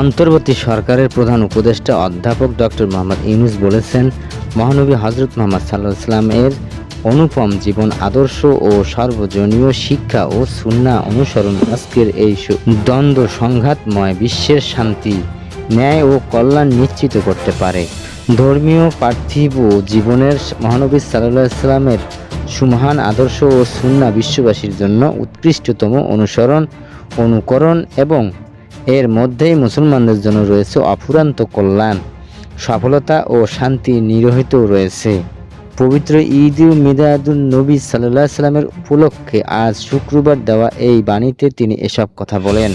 অন্তর্বর্তী সরকারের প্রধান উপদেষ্টা অধ্যাপক ডক্টর মোহাম্মদ ইউনুস বলেছেন, মহানবী হজরত মোহাম্মদ সাল্লাহ ইসলামের অনুপম জীবন, আদর্শ ও সর্বজনীয় শিক্ষা ও সুন্না অনুসরণ আজকের এই দ্বন্দ্ব সংঘাতময় বিশ্বের শান্তি, ন্যায় ও কল্যাণ নিশ্চিত করতে পারে। ধর্মীয় পার্থিব জীবনের মহানবী সাল্লাহ ইসলামের সুমহান আদর্শ ও সুন্না বিশ্ববাসীর জন্য উৎকৃষ্টতম অনুসরণ, অনুকরণ এবং এর মধ্যেই মুসলমানদের জন্য রয়েছে অফুরান্ত কল্যাণ, সফলতা ও শান্তি নিরহিত রয়েছে। পবিত্র ঈদ মিদাদুল নবী সাল্লাহ সাল্লামের উপলক্ষে আজ শুক্রবার দেওয়া এই বাণীতে তিনি এসব কথা বলেন।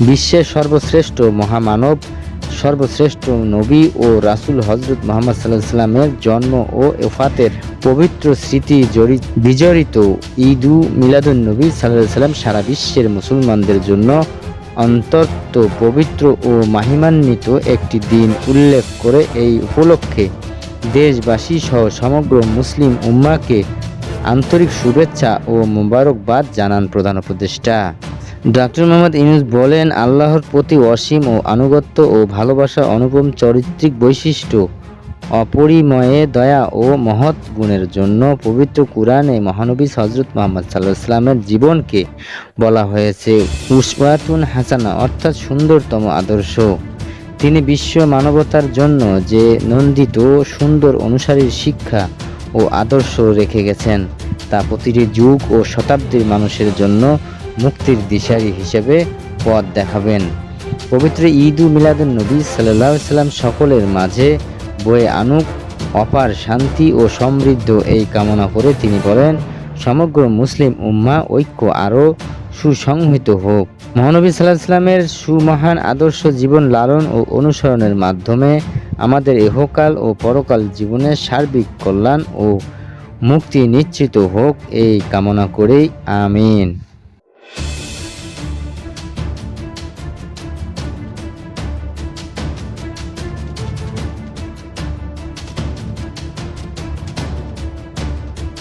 বিশ্বের সর্বশ্রেষ্ঠ মহামানব, সর্বশ্রেষ্ঠ নবী ও রাসূল হজরত মোহাম্মদ সাল্লাহ সাল্লামের জন্ম ও এফাতের পবিত্র স্মৃতি জড়িত বিজড়িত ঈদু মিলাদুন নবী সাল্লাহ সাল্লাম সারা বিশ্বের মুসলমানদের জন্য অন্তত পবিত্র ও মাহিমান্বিত একটি দিন উল্লেখ করে এই উপলক্ষে দেশবাসী সহ সমগ্র মুসলিম উম্মাকে আন্তরিক শুভেচ্ছা ও মোবারকবাদ জানান প্রধান উপদেষ্টা। ডক্টর মোহাম্মদ ইউনুস বলেন, আল্লাহর প্রতি অসীম ও আনুগত্য ও ভালোবাসা অনুপম চরিত্রিক বৈশিষ্ট্য অপরিময়ে দয়া ও মহৎ গুণের জন্য পবিত্র কুরআনে মহানবী হজরত মোহাম্মদ সাল্লাহ ইসলামের জীবনকে বলা হয়েছে উসওয়াতুন হাসানা, অর্থাৎ সুন্দরতম আদর্শ। তিনি বিশ্ব মানবতার জন্য যে নন্দিত সুন্দর অনুসারীর শিক্ষা ও আদর্শ রেখে গেছেন, তা প্রতিটি যুগ ও শতাব্দীর মানুষের জন্য মুক্তির দিশারি হিসেবে পথ দেখাবেন। পবিত্র ঈদ মিলাদুন নবী সাল্লাহ সাল্লাম সকলের মাঝে বয়ে আনুক, অপার শান্তি ও সমৃদ্ধ এই কামনা করে তিনি বলেন, সমগ্র মুসলিম উম্মা ঐক্য আরও সুসংহিত হোক। মহানবী সাল্লাহ সাল্লামের সুমহান আদর্শ জীবন লালন ও অনুসরণের মাধ্যমে আমাদের এহকাল ও পরকাল জীবনের সার্বিক কল্যাণ ও মুক্তি নিশ্চিত হোক এই কামনা করেই, আমিন।